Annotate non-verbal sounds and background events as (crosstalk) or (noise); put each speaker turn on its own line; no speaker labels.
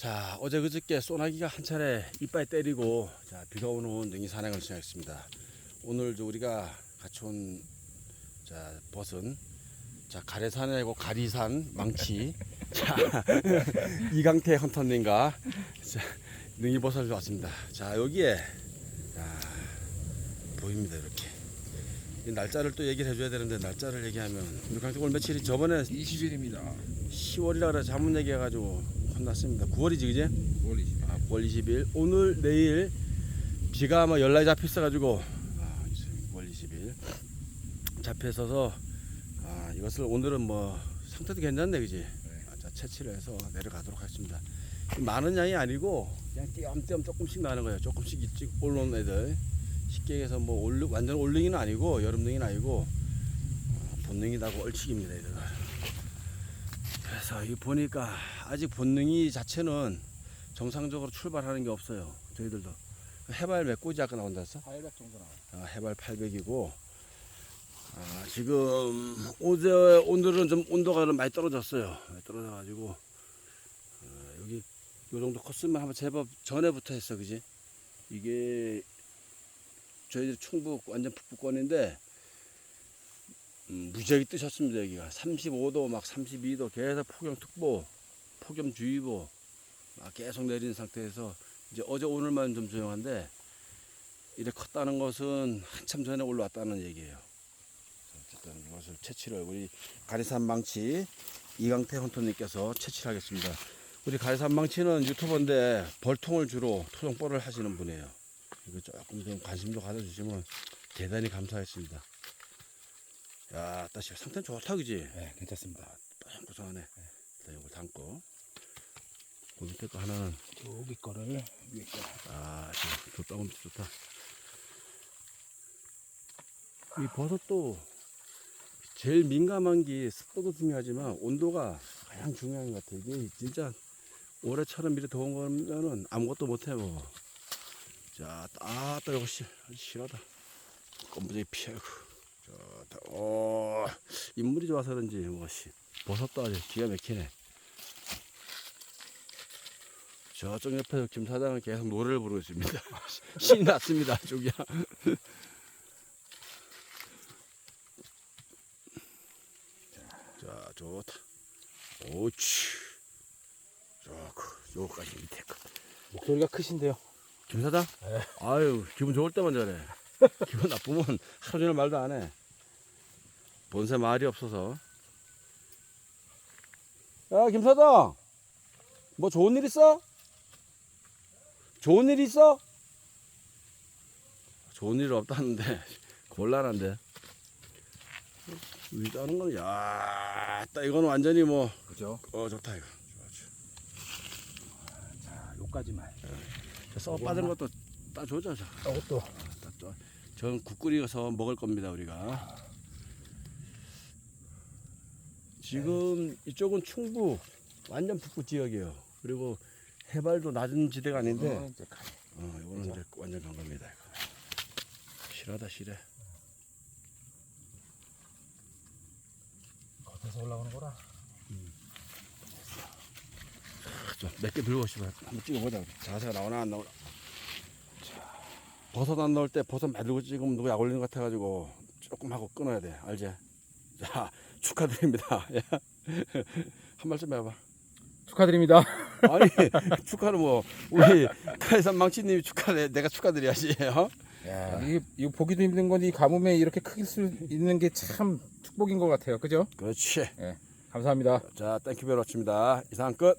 자, 어제 그저께 소나기가 한 차례 이빨 때리고 자, 비가 오는 능이 산행을 시작했습니다. 오늘 저 우리가 같이 온 자, 벗은 자, 가래산이고 가리산 망치 (laughs) 자, (laughs) 이강태 헌터님과 자, 능이버섯을 왔습니다. 자, 여기에 자, 보입니다, 이렇게. 이 날짜를 또 얘기를 해줘야 되는데 날짜를 얘기하면 우리 강태 오늘 며칠이 저번에
20일입니다.
10월이라 그래 잘못 얘기해가지고 혼났습니다. 9월이지 그제?
9월 20일.
아, 9월 20일 오늘 내일 비가 아마 연락이 잡혔어 가지고 아, 9월 20일 잡혀서서 아, 이것을 오늘은 뭐 상태도 괜찮네 그지? 아, 자, 채취를 해서 내려가도록 하겠습니다. 많은 양이 아니고 그냥 띄엄띄엄 조금씩 나는 거예요. 조금씩 일찍 올라온 애들 쉽게 얘기해서 뭐 올르, 완전 올릉이는 아니고 여름능이는 아니고 어, 본능이다고 얼치기입니다 애들은. 그래서 이 보니까 아직 본능이 자체는 정상적으로 출발하는 게 없어요. 저희들도 해발 몇 고지 아까 나온다 했어?
800 정도 나와요.
아, 해발 800이고 아, 지금 어제 오늘은 좀 온도가 좀 많이 떨어졌어요. 많이 떨어져가지고 어, 여기 요 정도 코스면 한번 제법 전에부터 했어, 그지? 이게 저희들 충북 완전 북부권인데 음, 무지하게 뜨셨습니다 여기가 35도 막 32도 계속 폭염특보 폭염주의보 막 계속 내리는 상태에서 이제 어제 오늘만 좀 조용한데 이래 컸다는 것은 한참 전에 올라왔다는 얘기예요. 어쨌든 이것을 채취를 우리 가리산 망치 이강태 헌터님께서 채취를 하겠습니다. 우리 가리산 망치는 유튜버인데 벌통을 주로 토종벌을 하시는 분이에요. 이거 조금 좀 관심 좀 가져주시면 대단히 감사하겠습니다. 야, 다시 상태 좋다 그지?
네, 괜찮습니다.
고상하네. 일단 이걸 담고 그 밑에 거 하나는
여기 거를 위에 거.
아, 지금 좋다, 엄청 좋다. 이 버섯도 제일 민감한 게 습도도 중요하지만 온도가 가장 중요한 것 같아. 이게 진짜 올해처럼 이렇게 더운 거면은 아무것도 못해 뭐. 자, 따따 이거 실하다. 껌부지 피하고. 좋다. 오, 인물이 좋아서 그런지 뭐 씨. 버섯도 아주 기가 막히네. 저쪽 옆에서 김 사장은 계속 노래를 부르고 있습니다. (laughs) 신이 났습니다, 저기야. 자, 좋다. 오치. 좋고, 요거까지 밑에 거.
목소리가 크신데요.
김 사장?
네.
아유, 기분 좋을 때만 저래. 기분 나쁘면 하루 종일 말도 안 해. 본세 말이 없어서. 야, 김 사장! 뭐 좋은 일 있어? 좋은 일 있어? 좋은 일 없다는데 (laughs) 곤란한데. 위 따는 거는 야, 따 이거는 완전히 뭐,
그죠?
어 좋다 이거.
자, 요까지만.
써 빠진 것도 따 줘자. 자.
이것도
딱 좋아. 전국 끓여서 먹을 겁니다 우리가. 지금 이쪽은 충북 완전 북부 지역이에요. 그리고 해발도 낮은 지대가 아닌데,
어, 이제 가.
어, 이거는 이제 완전 간 겁니다. 이거. 실하다 실해.
겉에서 올라오는 거라.
몇 개 들고 오시면 한번 찍어보자. 자세가 나오나 안 나오나. 버섯 안 나올 때 버섯 많이 들고 찍으면 누구 약 올리는 것 같아가지고 조금 하고 끊어야 돼. 알지? 자 축하드립니다. (laughs) 야. 한 말씀 해봐.
축하드립니다. (laughs)
아니 축하는 뭐 우리 카이산 망치님이 축하해 내가 축하드려야지 어?
야, 이게 이거 보기도 힘든 건데 이 가뭄에 이렇게 크길 수 있는 게 참 축복인 것 같아요. 그죠?
그렇지
감사합니다.
자 땡큐 베로칩니다 이상 끝